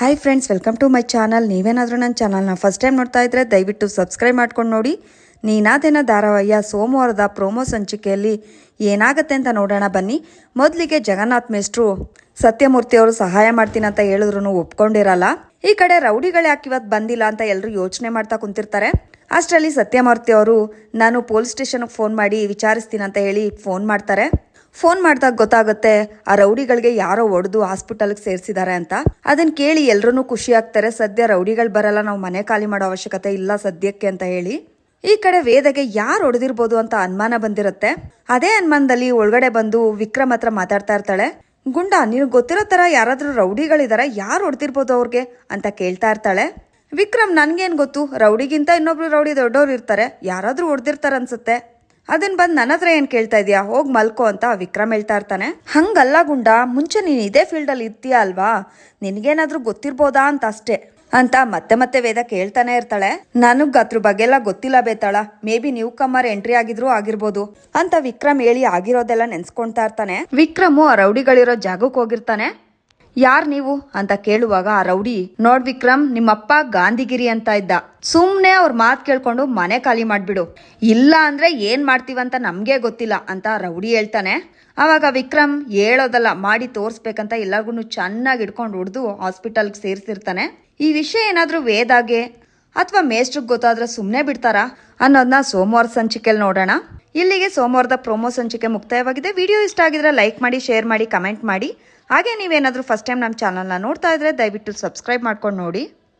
Hi friends welcome to my channel ನೀವೇನಾದರೂ ನನ್ನ ಚಾನಲ್ನ ಫಸ್ಟ್ ಟೈಮ್ ನೋಡ್ತಾ ಇದ್ರೆ ದಯವಿಟ್ಟು ಸಬ್ಸ್ಕ್ರೈಬ್ ಮಾಡ್ಕೊಂಡು ನೋಡಿ. ನೀನಾದೇನ ಧಾರಾವಾಹಿಯ ಸೋಮವಾರದ ಪ್ರೋಮೋ ಸಂಚಿಕೆಯಲ್ಲಿ ಏನಾಗುತ್ತೆ ಅಂತ ನೋಡೋಣ ಬನ್ನಿ. ಮೊದಲಿಗೆ ಜಗನ್ನಾಥ್ ಮೇಷ್ಟ್ರು, ಸತ್ಯಮೂರ್ತಿ ಅವರು ಸಹಾಯ ಮಾಡ್ತೀನಿ ಅಂತ ಹೇಳಿದ್ರು ಒಪ್ಕೊಂಡಿರಲ್ಲ. ಈ ಕಡೆ ರೌಡಿಗಳು ಇವತ್ತು ಬಂದಿಲ್ಲ ಅಂತ ಎಲ್ಲರೂ ಯೋಚನೆ ಮಾಡ್ತಾ ಕುಂತಿರ್ತಾರೆ. ಅಷ್ಟರಲ್ಲಿ ಸತ್ಯಮೂರ್ತಿ ಅವರು, ನಾನು ಪೊಲೀಸ್ ಸ್ಟೇಷನ್ಗೆ ಫೋನ್ ಮಾಡಿ ವಿಚಾರಿಸ್ತೀನಿ ಅಂತ ಹೇಳಿ ಫೋನ್ ಮಾಡ್ತಾರೆ. ಫೋನ್ ಮಾಡಿದಾಗ ಗೊತ್ತಾಗುತ್ತೆ, ಆ ರೌಡಿಗಳಿಗೆ ಯಾರೋ ಒಡೆದು ಹಾಸ್ಪಿಟಲ್ಗೆ ಸೇರಿಸಿದ್ದಾರೆ ಅಂತ. ಅದನ್ನ ಕೇಳಿ ಎಲ್ರೂ ಖುಷಿ ಆಗ್ತಾರೆ, ಸದ್ಯ ರೌಡಿಗಳು ಬರಲ್ಲ, ನಾವು ಮನೆ ಖಾಲಿ ಮಾಡೋ ಅವಶ್ಯಕತೆ ಇಲ್ಲ ಸದ್ಯಕ್ಕೆ ಅಂತ ಹೇಳಿ. ಈ ಕಡೆ ವೇದಗೆ ಯಾರು ಹೊಡೆದಿರ್ಬೋದು ಅಂತ ಅನುಮಾನ ಬಂದಿರುತ್ತೆ. ಅದೇ ಅನುಮಾನದಲ್ಲಿ ಒಳಗಡೆ ಬಂದು ವಿಕ್ರಮ್ ಹತ್ರ ಮಾತಾಡ್ತಾ ಇರ್ತಾಳೆ. ಗುಂಡ ನೀನು ಗೊತ್ತಿರೋ ತರ ಯಾರಾದ್ರೂ ರೌಡಿಗಳಿದಾರ, ಯಾರು ಹೊಡೆದಿರ್ಬೋದು ಅವ್ರಿಗೆ ಅಂತ ಕೇಳ್ತಾ ಇರ್ತಾಳೆ. ವಿಕ್ರಮ್, ನನ್ಗೇನ್ ಗೊತ್ತು? ರೌಡಿಗಿಂತ ಇನ್ನೊಬ್ರು ರೌಡಿ ದೊಡ್ಡವ್ರು ಇರ್ತಾರೆ, ಯಾರಾದ್ರೂ ಹೊಡೆದಿರ್ತಾರ ಅನ್ಸುತ್ತೆ. ಅದನ್ನ ಬಂದು ನನ್ನ ಹತ್ರ ಏನ್ ಕೇಳ್ತಾ ಇದೀಯಾ? ಹೋಗ್ ಮಲ್ಕೋ ಅಂತ ವಿಕ್ರಮ್ ಹೇಳ್ತಾ ಇರ್ತಾನೆ. ಹಂಗಲ್ಲ ಗುಂಡ, ಮುಂಚೆ ನೀನು ಇದೇ ಫೀಲ್ಡ್ ಅಲ್ಲಿ ಇರ್ತೀಯ ಅಲ್ವಾ? ನಿನ್ಗೇನಾದ್ರೂ ಗೊತ್ತಿರ್ಬೋದಾ ಅಂತ ಅಷ್ಟೇ. ಅಂತ ಮತ್ತೆ ಮತ್ತೆ ವೇದ ಕೇಳ್ತಾನೆ ಇರ್ತಾಳೆ. ನನಗ್ ಅದ್ರ ಬಗ್ಗೆ ಎಲ್ಲ ಗೊತ್ತಿಲ್ಲ ಬೇತಾಳ. May be newcomer entry ಆಗಿದ್ರು ಆಗಿರ್ಬೋದು. ಅಂತ ವಿಕ್ರಮ್ ಹೇಳಿ ಆಗಿರೋದೆಲ್ಲ ನೆನ್ಸ್ಕೊಂತಾ ಇರ್ತಾನೆ. ವಿಕ್ರಮು ಆ ರೌಡಿಗಳಿರೋ ಜಾಗಕ್ಕೆ ಹೋಗಿರ್ತಾನೆ. ಯಾರ್ ನೀವು? ಅಂತ ಕೇಳುವಾಗ ಆ ರೌಡಿ, ನೋಡ್ ವಿಕ್ರಮ್, ನಿಮ್ಮಪ್ಪ ಗಾಂಧಿಗಿರಿ ಅಂತ ಇದ್ದ. ಸುಮ್ನೆ ಅವ್ರ ಮಾತು ಕೇಳ್ಕೊಂಡು ಮನೆ ಖಾಲಿ ಮಾಡ್ಬಿಡು. ಇಲ್ಲ ಅಂದ್ರೆ ಏನ್ ಮಾಡ್ತೀವಂತ ನಮ್ಗೆ ಗೊತ್ತಿಲ್ಲ ಅಂತ ರೌಡಿ ಹೇಳ್ತಾನೆ. ಅವಾಗ ವಿಕ್ರಮ್ ಹೇಳೋದಲ್ಲ, ಮಾಡಿ ತೋರಿಸ್ಬೇಕಂತ ಎಲ್ಲರಿಗೂ ಚೆನ್ನಾಗಿ ಹಿಡ್ಕೊಂಡು ಹೊಡೆದು ಹಾಸ್ಪಿಟಲ್ಗೆ ಸೇರಿಸಿರ್ತಾನೆ. ಈ ವಿಷಯ ಏನಾದ್ರೂ ವೇದಾಗೆ? ಅಥವಾ ಮೇಷ್ಟ್ರಿಗೆ ಗೊತ್ತಾದ್ರೆ ಸುಮ್ಮನೆ ಬಿಡ್ತಾರಾ? ಅನ್ನೋದನ್ನ ಸೋಮವಾರ ಸಂಚಿಕೆಯಲ್ಲಿ ನೋಡೋಣ. ಇಲ್ಲಿಗೆ ಸೋಮವಾರದ ಪ್ರೊಮೋ ಸಂಚಿಕೆ ಮುಕ್ತಾಯವಾಗಿದೆ. ವಿಡಿಯೋ ಇಷ್ಟ ಆಗಿದ್ರೆ ಲೈಕ್ ಮಾಡಿ, ಶೇರ್ ಮಾಡಿ, ಕಮೆಂಟ್ ಮಾಡಿ. ಹಾಗೆ ನೀವೇನಾದರೂ ಫಸ್ಟ್ ಟೈಮ್ ನಮ್ಮ ಚಾನಲ್ನ ನೋಡ್ತಾ ಇದ್ರೆ ದಯವಿಟ್ಟು ಸಬ್ಸ್ಕ್ರೈಬ್ ಮಾಡ್ಕೊಂಡು ನೋಡಿ.